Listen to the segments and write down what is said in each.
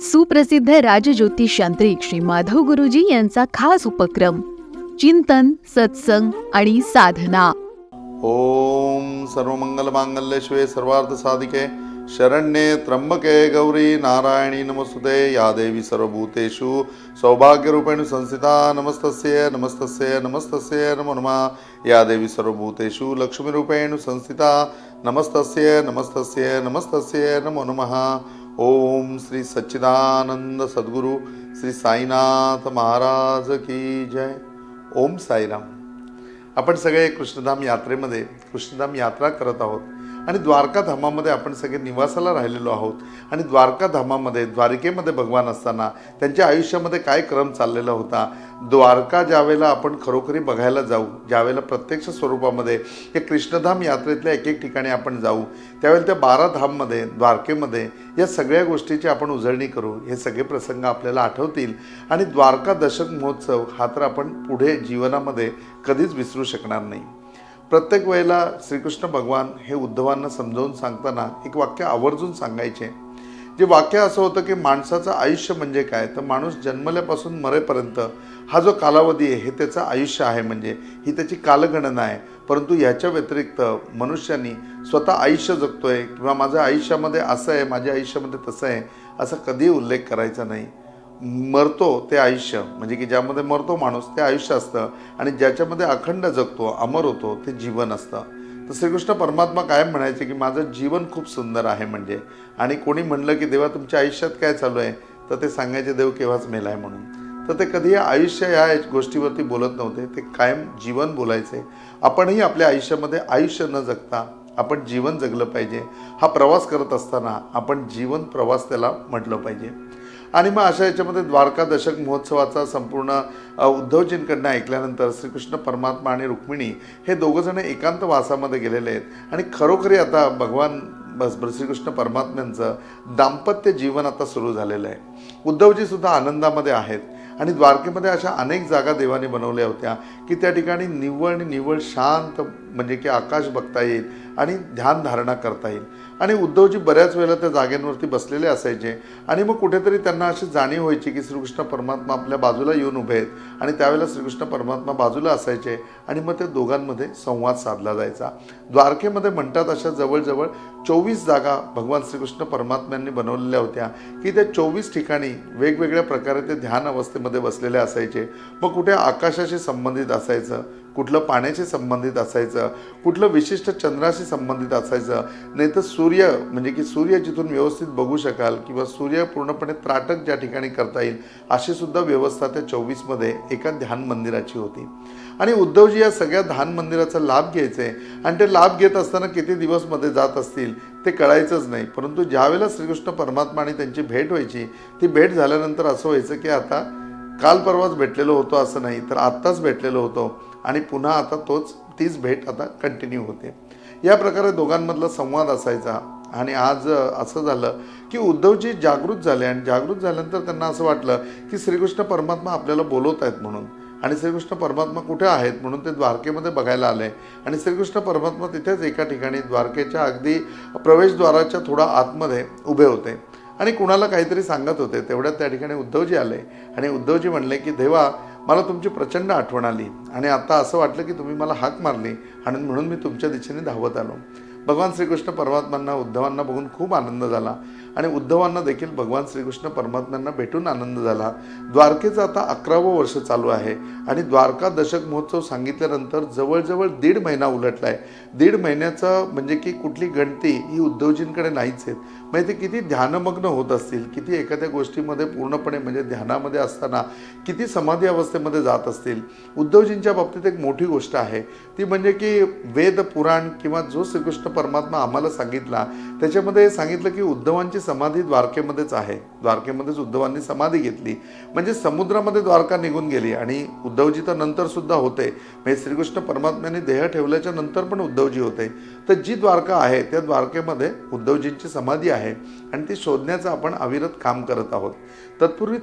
सुप्रसिद्ध राजज्योतिष यांत्रिक श्री माधव गुरुजी यांचा खास उपक्रम चिंतन सत्संग आणि साधना. ओम सर्वमंगल मांगल्य शिवे सर्वार्थ साधिके शरण्ये त्र्यंबके गौरी नारायणी नमस्तुते या देवी सर्वभूतेषु सौभाग्यरूपेण संस्थिता नमस्तस्य नमस्तस्य नमस्तस्य नमो नमः. या देवी सर्वभूतेषु लक्ष्मीरूपेण संस्थिता नमस्तस्य नमस्तस्य नमस्तस्य नमो नमः. ओम श्री सच्चिदानंद सद्गुरु श्री साईनाथ महाराज की जय. ओम साईराम. आपण सगळे कृष्णधाम यात्रेमध्ये कृष्णधाम यात्रा करत आहोत. आणि द्वारका धामामध्ये आपण सगळे निवासाला राहिलेलो आहोत. आणि द्वारका धामामध्ये भगवान असताना त्यांच्या आयुष्यामध्ये काय क्रम चाललेला होता? द्वारका ज्यावेळेला आपण खरोखरी बघायला जाऊ ज्यावेळेला प्रत्यक्ष स्वरूपामध्ये या कृष्णधाम यात्रेतल्या एक एक ठिकाणी आपण जाऊ त्यावेळेला त्या बारा धाममध्ये द्वारकेमध्ये या सगळ्या गोष्टीची आपण उजळणी करू हे सगळे प्रसंग आपल्याला आठवतील. आणि द्वारका दशक महोत्सव हा तर आपण पुढे जीवनामध्ये कधीच विसरू शकणार नाही. प्रत्येक वेळेला श्रीकृष्ण भगवान हे उद्धवांना समजावून सांगताना एक वाक्य आवर्जून सांगायचे. जे वाक्य असं होतं की माणसाचं आयुष्य म्हणजे काय? तर माणूस जन्मल्यापासून मरेपर्यंत हा जो कालावधी आहे हे त्याचं आयुष्य आहे म्हणजे. ही त्याची कालगणना आहे. परंतु ह्याच्या व्यतिरिक्त मनुष्यानी स्वतः आयुष्य जगतोय किंवा माझ्या आयुष्यामध्ये असं आहे माझ्या आयुष्यामध्ये तसं आहे असा कधीही उल्लेख करायचा नाही. मरतो ते आयुष्य. म्हणजे की ज्यामध्ये मरतो माणूस ते आयुष्य असतं. आणि ज्याच्यामध्ये अखंड जगतो अमर होतो ते जीवन असतं. तर श्रीकृष्ण परमात्मा कायम म्हणायचे की माझं जीवन खूप सुंदर आहे म्हणजे. आणि कोणी म्हणलं की देवा तुमच्या आयुष्यात काय चालू आहे? तर ते सांगायचे देव केव्हाच मेला आहे म्हणून. तर ते कधी आयुष्य या गोष्टीवरती बोलत नव्हते. ते कायम जीवन बोलायचे. आपणही आपल्या आयुष्यामध्ये आयुष्य न जगता आपण जीवन जगलं पाहिजे. हा प्रवास करत असताना आपण जीवन प्रवास त्याला म्हटलं पाहिजे. आणि मग अशा याच्यामध्ये द्वारका दशक महोत्सवाचा संपूर्ण उद्धवजींकडनं ऐकल्यानंतर श्रीकृष्ण परमात्मा आणि रुक्मिणी हे दोघंजण एकांत वासामध्ये गेलेले आहेत. आणि खरोखरी आता भगवान बस बस श्रीकृष्ण परमात्म्यांचं दाम्पत्य जीवन आता सुरू झालेलं आहे. उद्धवजी सुद्धा आनंदामध्ये आहेत. आणि द्वारकेमध्ये अशा अनेक जागा देवाने बनवल्या होत्या की त्या ठिकाणी निव्वळ आणि निव्वळ शांत म्हणजे की आकाश बघता येईल आणि ध्यान धारणा करता येईल. आणि उद्धवजी बऱ्याच वेळेला त्या जागेंवरती बसलेले असायचे. आणि मग कुठेतरी त्यांना अशी जाणीव व्हायची की श्रीकृष्ण परमात्मा आपल्या बाजूला येऊन उभे आहेत. आणि त्यावेळेला श्रीकृष्ण परमात्मा बाजूला असायचे. आणि मग त्या दोघांमध्ये संवाद साधला जायचा. द्वारकेमध्ये म्हणतात अशा जवळजवळ चोवीस जागा भगवान श्रीकृष्ण परमात्म्यांनी बनवलेल्या होत्या की त्या चोवीस ठिकाणी वेगवेगळ्या प्रकारे ते ध्यान अवस्थेमध्ये बसलेले असायचे. मग कुठे आकाशाशी संबंधित असायचं? कुठलं पाण्याशी संबंधित असायचं कुठलं विशिष्ट चंद्राशी संबंधित असायचं नाही तर सूर्य म्हणजे की सूर्य जिथून व्यवस्थित बघू शकाल किंवा सूर्य पूर्णपणे त्राटक ज्या ठिकाणी करता येईल अशी सुद्धा व्यवस्था त्या चोवीसमध्ये एका ध्यान मंदिराची होती. आणि उद्धवजी या सगळ्या ध्यान मंदिराचा लाभ घ्यायचे आणि ते लाभ घेत असताना किती दिवसमध्ये जात असतील ते कळायचंच नाही. परंतु ज्यावेळेला श्रीकृष्ण परमात्मा आणि त्यांची भेट व्हायची ती भेट झाल्यानंतर असं व्हायचं की आता काल परवाच भेटलेलो होतो असं नाही तर आत्ताच भेटलेलो होतो आणि पुन्हा आता तोच तीच भेट आता कंटिन्यू होते. या प्रकारे दोघांमधला संवाद असायचा आणि आज असं झालं की उद्धवजी जागृत झाले आणि जागृत झाल्यानंतर त्यांना असं वाटलं की श्रीकृष्ण परमात्मा आपल्याला बोलवत आहेत म्हणून आणि श्रीकृष्ण परमात्मा कुठे आहेत म्हणून ते द्वारकेमध्ये बघायला आले आणि श्रीकृष्ण परमात्मा तिथेच एका ठिकाणी द्वारकेच्या अगदी प्रवेशद्वाराच्या थोडा आतमध्ये उभे होते. आणि कुणाला काहीतरी सांगत होते. तेवढ्यात त्या ठिकाणी उद्धवजी आले आणि उद्धवजी म्हणले की देवा मला तुमची प्रचंड आठवण आली आणि आता असं वाटलं की तुम्ही मला हाक मारली आणि म्हणून मी तुमच्या दिशेने धावत आलो. भगवान श्रीकृष्ण परमात्मांना उद्धवांना बघून खूप आनंद झाला. आणि उद्धवांना देखील भगवान श्रीकृष्ण परमात्म्यांना भेटून आनंद झाला. द्वारकेचं आता अकरावं वर्ष चालू आहे आणि द्वारका दशक महोत्सव सांगितल्यानंतर जवळजवळ दीड महिना उलटला आहे दीड महिन्याचं म्हणजे की कुठली गणती ही उद्धवजींकडे नाहीच आहेत. म्हणजे ते किती ध्यानमग्न होत असतील किती एखाद्या गोष्टीमध्ये पूर्णपणे म्हणजे ध्यानामध्ये असताना किती समाधी अवस्थेमध्ये जात असतील. उद्धवजींच्या बाबतीत एक मोठी गोष्ट आहे. ती म्हणजे की वेद पुराण किंवा जो श्रीकृष्ण परमात्मा आम्हाला सांगितला त्याच्यामध्ये सांगितलं की उद्धवांची समाधी द्वारकेमध्येच आहे. द्वारकेमध्येच उद्धवांनी समाधी घेतली. म्हणजे समुद्रामध्ये द्वारका निघून गेली आणि उद्धवजी तर नंतर सुद्धा होते. म्हणजे श्रीकृष्ण परमात्म्याने देह ठेवल्याच्या नंतर पण उद्धवजी होते. तर जी द्वारका आहे त्या द्वारकेमध्ये उद्धवजींची समाधी आहे आणि ती शोधण्याचं आपण अविरत काम करत आहोत. तत्पूर्वी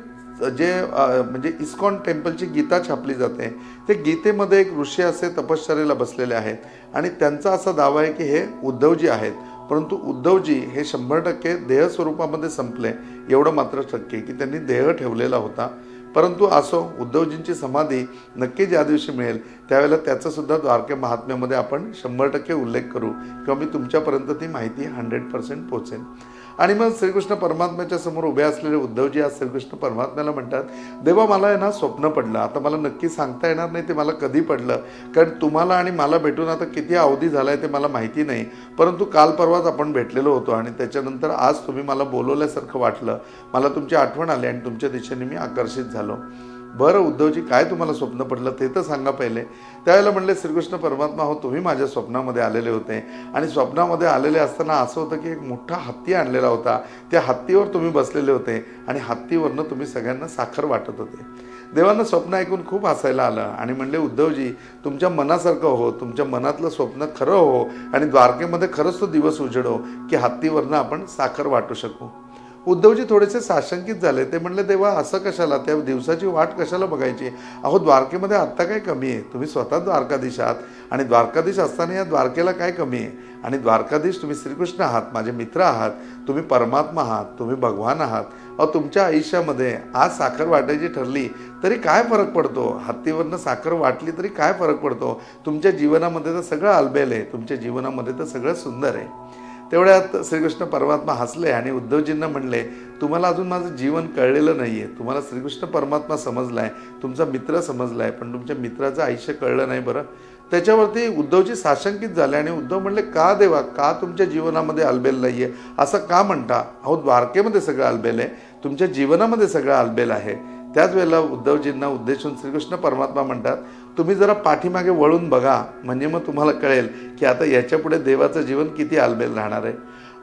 जे म्हणजे इस्कॉन टेम्पलची गीता छापली जाते. ते गीतेमध्ये एक ऋषी असे तपश्चर्याला बसलेले आहेत. आणि त्यांचा असा दावा आहे की हे उद्धवजी आहेत. परंतु उद्धवजी हे शंभर टक्के देह स्वरूपामध्ये संपले एवढं मात्र शक्य की त्यांनी देह ठेवलेला होता. परंतु असो उद्धवजींची समाधी नक्की ज्या दिवशी मिळेल त्यावेळेला त्याचासुद्धा द्वारके महात्म्यामध्ये आपण शंभर टक्के उल्लेख करू किंवा मी तुमच्यापर्यंत ती माहिती हंड्रेड पर्सेंट पोचेन. आणि मग श्रीकृष्ण परमात्म्याच्या समोर उभे असलेले उद्धवजी आज श्रीकृष्ण परमात्म्याला म्हणतात देवा मला आहे ना स्वप्न पडलं. आता मला नक्की सांगता येणार नाही ते मला कधी पडलं? कारण तुम्हाला आणि मला भेटून आता किती अवधी झाला आहे ते मला माहिती नाही. परंतु काल परवाच आपण भेटलेलो होतो आणि त्याच्यानंतर आज तुम्ही मला बोलवल्यासारखं वाटलं. मला तुमची आठवण आली आणि तुमच्या दिशेने मी आकर्षित झालो. बरं उद्धवजी काय तुम्हाला स्वप्न पडलं? ते तर सांगा पहिले. त्यावेळेला म्हणले श्रीकृष्ण परमात्मा हो तुम्ही माझ्या स्वप्नामध्ये आलेले होते. आणि स्वप्नामध्ये आलेले असताना असं होतं की एक मोठा हत्ती आणलेला होता. त्या हत्तीवर तुम्ही बसलेले होते आणि हत्तीवरनं तुम्ही सगळ्यांना साखर वाटत होते. देवांना स्वप्न ऐकून खूप हसायला आलं आणि म्हणले उद्धवजी तुमच्या मनासारखं हो तुमच्या मनातलं स्वप्न खरं हो आणि द्वारकेमध्ये खरंच तो दिवस उजडो की हत्तीवरनं आपण साखर वाटू शकू. उद्धवजी थोडेसे साशंकित झाले. ते म्हणले देवा असं कशाला? त्या दिवसाची वाट कशाला बघायची? अहो द्वारकेमध्ये आत्ता काय कमी आहे? तुम्ही स्वतः द्वारकाधीश आहात आणि द्वारकाधीश असताना या द्वारकेला काय कमी आहे? आणि द्वारकाधीश तुम्ही श्रीकृष्ण आहात माझे मित्र आहात तुम्ही परमात्मा आहात तुम्ही भगवान आहात. अहो तुमच्या आयुष्यामध्ये आज साखर वाटायची ठरली तरी काय फरक पडतो? हत्तीवरनं साखर वाटली तरी काय फरक पडतो? तुमच्या जीवनामध्ये तर सगळं आलबेल आहे तुमच्या जीवनामध्ये तर सगळं सुंदर आहे. तेवढ्यात श्रीकृष्ण परमात्मा हसले आणि उद्धवजींना म्हणले तुम्हाला अजून माझं जीवन कळलेलं नाही आहे तुम्हाला श्रीकृष्ण परमात्मा समजलाय तुमचा मित्र समजलाय पण तुमच्या मित्राचं आयुष्य कळलं नाही बरं. त्याच्यावरती उद्धवजी साशंकित झाले आणि उद्धव म्हणले का देवा का तुमच्या जीवनामध्ये अलबेल नाही आहे असं का म्हणता? अहो द्वारकेमध्ये सगळं अलबेल आहे. तुमच्या जीवनामध्ये सगळं अलबेल आहे. त्याच वेळेला उद्धवजींना उद्देशून श्रीकृष्ण परमात्मा म्हणतात तुम्ही जरा पाठीमागे वळून बघा. म्हणजे मग तुम्हाला कळेल की आता याच्यापुढे देवाचं जीवन किती आलबेल राहणार आहे.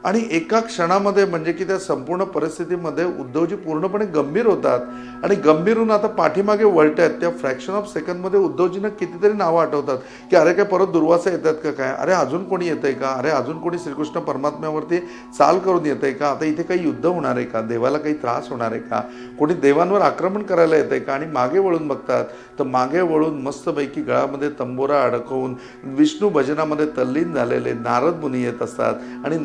आणि एका क्षणामध्ये म्हणजे की त्या संपूर्ण परिस्थितीमध्ये उद्धवजी पूर्णपणे गंभीर होतात. आणि गंभीरहून आता पाठीमागे वळत आहेत त्या फ्रॅक्शन ऑफ सेकंदमध्ये उद्धवजींना कितीतरी नावं आठवतात. की अरे काय परत दुर्वासा येतात का काय? अरे अजून कोणी येतंय का? अरे अजून कोणी श्रीकृष्ण परमात्म्यावरती चाल करून येतंय का? आता इथे काही युद्ध होणार आहे का? देवाला काही त्रास होणार आहे का? कोणी देवांवर आक्रमण करायला येतंय का? आणि मागे वळून बघतात. तर मागे वळून मस्तपैकी गळामध्ये तंबोरा अडकवून विष्णू भजनामध्ये तल्लीन झालेले नारद मुनी येत असतात. आणि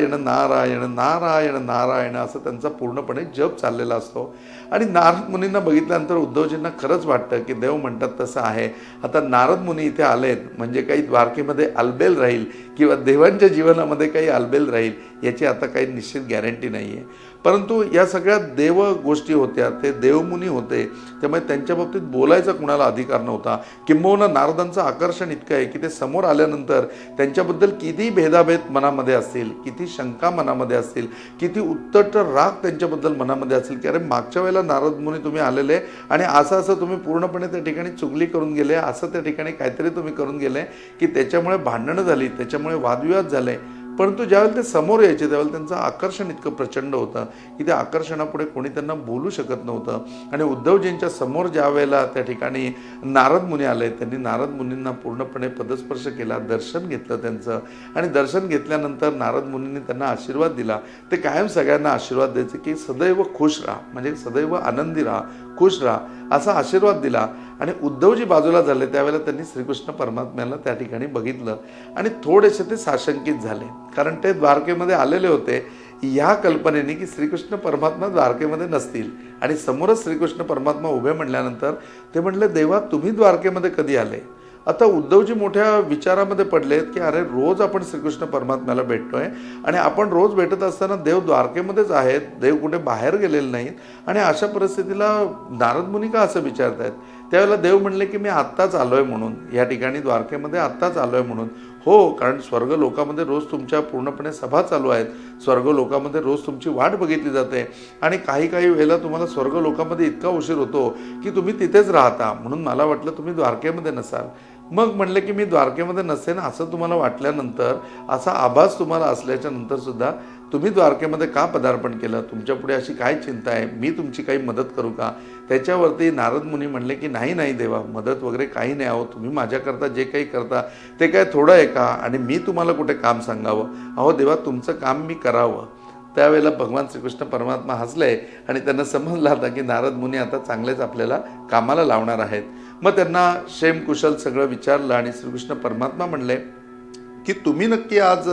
नारायण नारायण नारायण नारायण असं त्यांचा पूर्णपणे जप चाललेला असतो. आणि नारद मुनींना बघितल्यानंतर उद्धवजींना खरंच वाटतं की देव म्हणतात तसं आहे. आता नारद मुनी इथे आलेत म्हणजे काही द्वारकेमध्ये अलबेल राहील किंवा देवांच्या जीवनामध्ये काही अलबेल राहील याची आता काही निश्चित गॅरंटी नाही आहे परंतु या सगळ्या देव गोष्टी होत्या ते देवमुनी होते त्यामुळे त्यांच्या बाबतीत बोलायचा कुणाला अधिकार नव्हता. किंबहुना नारदांचं आकर्षण इतकं आहे की ते समोर आल्यानंतर त्यांच्याबद्दल किती भेदाभेद मनामध्ये असतील किती शंका मनामध्ये असतील किती उत्तट राग त्यांच्याबद्दल मनामध्ये असेल की अरे मागच्या वेळेला नारद मुनी तुम्ही आलेले आणि असं असं तुम्ही पूर्णपणे त्या ठिकाणी चुगली करून गेले असं त्या ठिकाणी काहीतरी तुम्ही करून गेले की त्याच्यामुळे भांडणं झाली त्याच्यामुळे वादविवाद झाले. परंतु ज्यावेळेला ते समोर यायचे त्यावेळेला त्यांचं आकर्षण इतकं प्रचंड होतं की त्या आकर्षणापुढे कोणी त्यांना बोलू शकत नव्हतं. आणि उद्धवजींच्या समोर ज्या वेळेला त्या ठिकाणी नारद मुनी आले त्यांनी नारद मुनींना पूर्णपणे पदस्पर्श केला दर्शन घेतलं त्यांचं. आणि दर्शन घेतल्यानंतर नारद मुनींनी त्यांना आशीर्वाद दिला. ते कायम सगळ्यांना आशीर्वाद द्यायचे की सदैव खुश राहा म्हणजे सदैव आनंदी राहा खुश राहा असा आशीर्वाद दिला. आणि उद्धवजी बाजूला झाले त्यावेळेला त्यांनी श्रीकृष्ण परमात्म्याला त्या ठिकाणी बघितलं. आणि थोडेसे ते साशंकित झाले. कारण ते द्वारकेमध्ये आलेले होते या कल्पनेने की श्रीकृष्ण परमात्मा द्वारकेमध्ये नसतील. आणि समोरच श्रीकृष्ण परमात्मा उभे म्हणल्यानंतर ते म्हणले देवा तुम्ही द्वारकेमध्ये कधी आले? आता उद्धवजी मोठ्या विचारामध्ये पडलेत की अरे रोज आपण श्रीकृष्ण परमात्म्याला भेटतोय आणि आपण रोज भेटत असताना देव द्वारकेमध्येच आहेत देव कुठे बाहेर गेलेले नाहीत. आणि अशा परिस्थितीला नारद मुनी का असं विचारतायत? त्यावेळेला देव म्हणले की मी आत्ताच आलोय म्हणून. या ठिकाणी द्वारकेमध्ये आत्ताच आलोय म्हणून. हो कारण स्वर्ग लोकामध्ये रोज तुमच्या पूर्णपणे सभा चालू आहेत. स्वर्ग लोकामध्ये रोज तुमची वाट बघितली जाते. आणि काही काही वेळेला तुम्हाला स्वर्ग लोकामध्ये इतका उशीर होतो की तुम्ही तिथेच राहता. म्हणून मला वाटलं तुम्ही द्वारकेमध्ये नसाल. मग म्हणलं की मी द्वारकेमध्ये नसेन असं तुम्हाला वाटल्यानंतर असा आभास तुम्हाला असल्याच्या नंतर सुद्धा तुम्ही द्वारकेमध्ये का पदार्पण केलं? तुमच्यापुढे अशी काय चिंता आहे? मी तुमची काही मदत करू का? त्याच्यावरती नारद मुनी म्हणले की नाही नाही देवा मदत वगैरे काही नाही अहो तुम्ही माझ्याकरता जे काही करता ते काय थोडं आहे का? आणि मी तुम्हाला कुठे काम सांगावं? अहो देवा तुमचं काम मी करावं. त्यावेळेला भगवान श्रीकृष्ण परमात्मा हसले आणि त्यांना समजलं होता की नारद मुनी आता चांगलेच आपल्याला कामाला लावणार आहेत. मग त्यांना शेम कुशल सगळं विचारलं आणि श्रीकृष्ण परमात्मा म्हणले की तुम्ही नक्की आज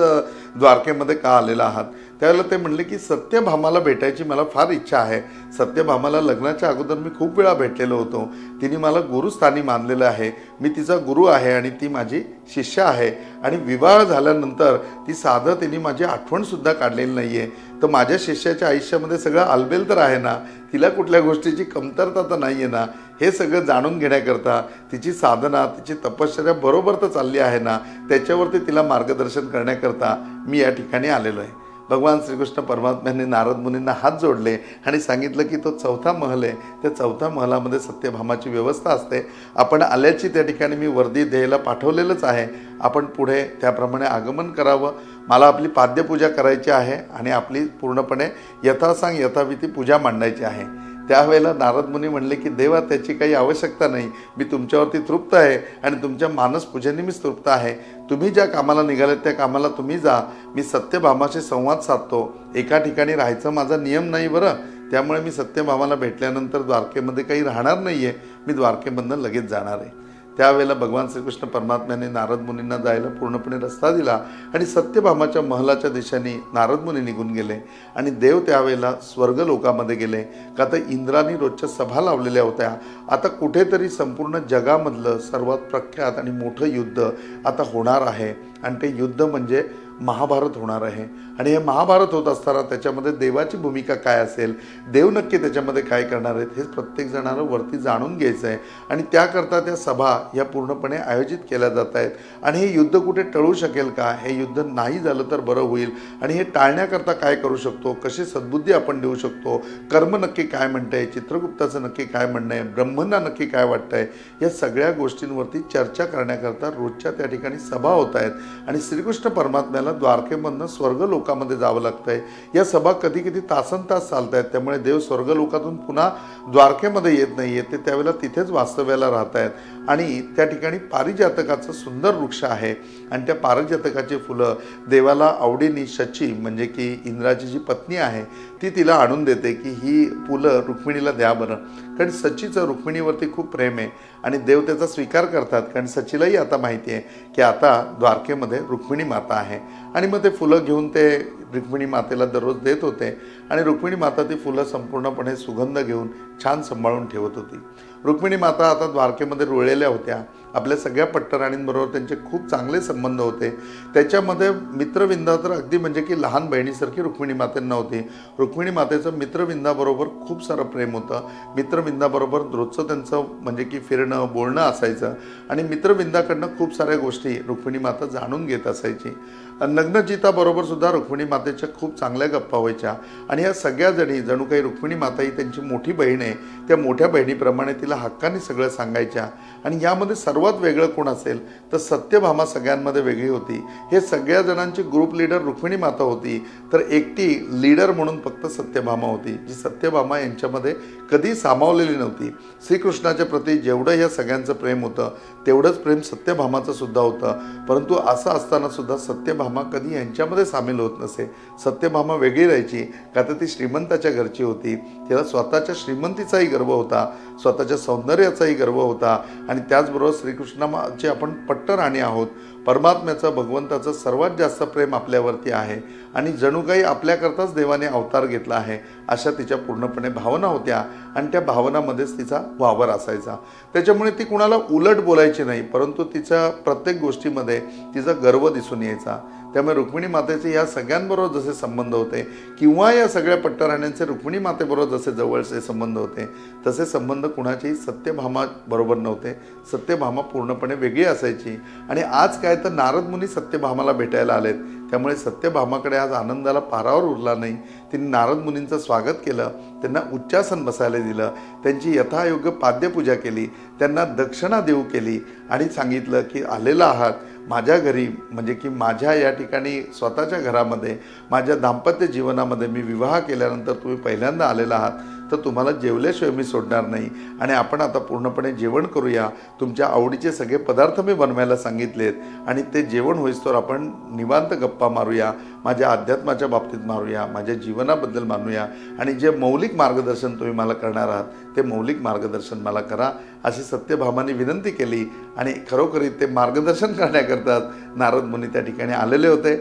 द्वारकेमध्ये का आलेला आहात? त्यावेळेला ते म्हणले की सत्यभामाला भेटायची मला फार इच्छा आहे. सत्यभामाला लग्नाच्या अगोदर मी खूप वेळा भेटलेलो होतो. तिने मला गुरुस्थानी मानलेलं आहे. मी तिचा गुरु आहे आणि ती माझी शिष्य आहे. आणि विवाह झाल्यानंतर ती साधं तिने माझी आठवणसुद्धा काढलेली नाही आहे तर माझ्या शिष्याच्या आयुष्यामध्ये सगळं आलबेल तर आहे ना. तिला कुठल्या गोष्टीची कमतरता तर नाही आहे ना. हे सगळं जाणून घेण्याकरता तिची साधना तिची तपश्चर्या बरोबर तर चालली आहे ना. त्याच्यावरती तिला मार्गदर्शन करण्याकरता मी या ठिकाणी आलेलो आहे. भगवान श्रीकृष्ण परमात्म्यांनी नारद मुनींना हात जोडले आणि सांगितलं की तो चौथा महल आहे. त्या चौथ्या महलामध्ये सत्यभामाची व्यवस्था असते. आपण आल्याची त्या ठिकाणी मी वर्दी द्यायला पाठवलेलंच आहे. आपण पुढे त्याप्रमाणे आगमन करावं. मला आपली पाद्यपूजा करायची आहे आणि आपली पूर्णपणे यथासांग यथाविधी पूजा मांडायची आहे. त्यावेळेला नारद मुनी म्हणले की देवा त्याची काही आवश्यकता नाही. मी तुमच्यावरती तृप्त आहे आणि तुमच्या मानस पूजेने मी तृप्त आहे. तुम्ही ज्या कामाला निघाले त्या कामाला तुम्ही जा. मी सत्यभामाशी संवाद साधतो. एका ठिकाणी राहायचं माझा नियम नाही बरं. त्यामुळे मी सत्यभामाला भेटल्यानंतर द्वारकेमध्ये काही राहणार नाही आहे मी द्वारकेमधनं लगेच जाणार आहे. त्यावेळेला भगवान श्रीकृष्ण परमात्म्याने नारद मुनींना जायला पूर्णपणे रस्ता दिला आणि सत्यभामाच्या महलाच्या दिशेने नारद मुनी निघून गेले. आणि देव त्यावेळेला स्वर्ग लोकामध्ये गेले. का तर इंद्रानी रोजच्या सभा लावलेल्या होत्या. आता कुठेतरी संपूर्ण जगामधलं सर्वात प्रख्यात आणि मोठं युद्ध आता होणार आहे. आणि ते युद्ध म्हणजे महाभारत होणार आहे. आणि हे महाभारत होत असताना त्याच्यामध्ये देवाची भूमिका काय असेल देव नक्की त्याच्यामध्ये काय करणार आहेत हे प्रत्येक जणाला वरती जाणून घ्यायचं आहे. आणि त्याकरता त्या सभा या पूर्णपणे आयोजित केल्या जात आहेत. आणि हे युद्ध कुठे टळू शकेल का? हे युद्ध नाही झालं तर बरं होईल. आणि हे टाळण्याकरता काय करू शकतो? कशी सद्बुद्धी आपण देऊ शकतो? कर्म नक्की काय म्हणतंय? चित्रगुप्ताचं नक्की काय म्हणणं आहे? ब्रह्मांना नक्की काय वाटतंय? या सगळ्या गोष्टींवरती चर्चा करण्याकरता रोजच्या त्या ठिकाणी सभा होत आहेत. आणि श्रीकृष्ण परमात्म्याला द्वारकेमधनं स्वर्ग लोकामध्ये जावं लागतंय. या सभा कधी कधी तासन तास चालत आहेत त्यामुळे देव स्वर्ग लोकातून पुन्हा द्वारकेमध्ये येत नाही ते त्यावेळेला तिथेच वास्तव्याला राहत आहेत आणि त्या ठिकाणी पारिजातकाचं सुंदर वृक्ष आहे. आणि त्या पारिजातकाची फुलं देवाला आवडीने शची म्हणजे की इंद्राची जी पत्नी आहे ती तिला आणून देते की ही फुलं रुक्मिणीला द्या बरं. कारण सचीचं रुक्मिणीवरती खूप प्रेम आहे आणि देव त्याचा स्वीकार करतात. कारण सचीलाही आता माहिती आहे की आता द्वारकेमध्ये रुक्मिणी माता आहे. आणि मग ते फुलं घेऊन ते रुक्मिणी मातेला दररोज देत होते. आणि रुक्मिणी माता ती फुलं संपूर्णपणे सुगंध घेऊन छान सांभाळून ठेवत होती. रुक्मिणी माता आता द्वारकेमध्ये रुळलेल्या होत्या. आपल्या सगळ्या पट्टराणींबरोबर त्यांचे खूप चांगले संबंध होते. त्याच्यामध्ये मित्रविंदा तर अगदी म्हणजे की लहान बहिणीसारखी रुक्मिणी मातेंना होती. रुक्मिणी मातेचं मित्रविंदाबरोबर खूप सारं प्रेम होतं. मित्रविंदाबरोबर रोजचं त्यांचं म्हणजे की फिरणं बोलणं असायचं. आणि मित्रविंदाकडनं खूप साऱ्या गोष्टी रुक्मिणी माता जाणून घेत असायची. नग्नजिताबरोबर सुद्धा रुक्मिणी मातेच्या खूप चांगल्या गप्पा व्हायच्या. आणि या सगळ्या जणी जणू काही रुक्मिणी माता ही त्यांची मोठी बहीण आहे त्या मोठ्या बहिणीप्रमाणे तिला हक्काने सगळं सांगायच्या. आणि यामध्ये सर्व सर्वात वेगळं कोण असेल? तर सत्यभामा सगळ्यांमध्ये वेगळी होती. हे सगळ्या जणांची ग्रुप लीडर रुक्मिणी माता होती. तर एकटी लीडर म्हणून फक्त सत्यभामा होती. जी सत्यभामा यांच्यामध्ये कधी सामावलेली नव्हती. श्रीकृष्णाच्या प्रती जेवढं या सगळ्यांचं प्रेम होतं तेवढंच प्रेम सत्यभामाचं सुद्धा होतं. परंतु असं असताना सुद्धा सत्यभामा कधी यांच्यामध्ये सामील होत नसे. सत्यभामा वेगळी राहायची. का तर ती श्रीमंताच्या घरची होती. तिला स्वतःच्या श्रीमंतीचाही गर्व होता स्वतःच्या सौंदर्याचाही गर्व होता. आणि त्याचबरोबर श्रीकृष्णाचे आपण पट्टराणी आहोत. परमात्म्याचं भगवंताचं सर्वात जास्त प्रेम आपल्यावरती आहे आणि जणू काही आपल्याकरताच देवाने अवतार घेतला आहे अशा तिच्या पूर्णपणे भावना होत्या आणि त्या भावनामध्येच तिचा वावर असायचा. त्याच्यामुळे ती कुणाला उलट बोलायची नाही परंतु तिच्या प्रत्येक गोष्टीमध्ये तिचा गर्व दिसून यायचा. त्यामुळे रुक्मिणी मातेचे या सगळ्यांबरोबर जसे संबंध होते किंवा या सगळ्या पट्टराण्यांचे रुक्मिणी मातेबरोबर जसे जवळचे संबंध होते तसे संबंध कुणाचेही सत्यभामा बरोबर नव्हते. सत्यभामा पूर्णपणे वेगळी असायची. आणि आज काय तर नारद मुनी सत्यभामाला भेटायला आलेत. त्यामुळे सत्यभामाकडे आज आनंदाला पारावर उरला नाही. त्यांनी नारद मुनींचं स्वागत केलं. त्यांना उच्चासन बसायला दिलं. त्यांची यथायोग्य पाद्यपूजा केली. त्यांना दक्षिणा देऊ केली आणि सांगितलं की आलेला आहात. माझ्या घरी म्हणजे की माझ्या या ठिकाणी स्वतःच्या घरामध्ये माझ्या दाम्पत्य जीवनामध्ये मी विवाह केल्यानंतर तुम्ही पहिल्यांदा आलेला आहात. तर तुम्हाला जेवल्याशिवाय मी सोडणार नाही. आणि आपण आता पूर्णपणे जेवण करूया. तुमच्या आवडीचे सगळे पदार्थ मी बनवायला सांगितलेत. आणि ते जेवण होईस्तोवर आपण निवांत गप्पा मारूया. माझ्या अध्यात्माच्या बाबतीत मारूया. माझ्या जीवनाबद्दल मानूया. आणि जे मौलिक मार्गदर्शन तुम्ही मला करणार आहात ते मौलिक मार्गदर्शन मला करा. अशी सत्यभामाने विनंती केली. आणि खरोखरी ते मार्गदर्शन करण्याकरता नारद मुनी त्या ठिकाणी आलेले होते.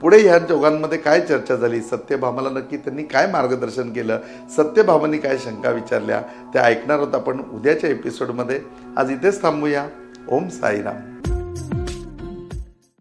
पुढे ह्या दोघांमध्ये काय चर्चा झाली? सत्यभामाला नक्की त्यांनी काय मार्गदर्शन केलं? सत्यभामांनी काय शंका विचारल्या? त्या ऐकणार आहोत आपण उद्याच्या एपिसोडमध्ये आज इथेच थांबूया. ओम साईराम.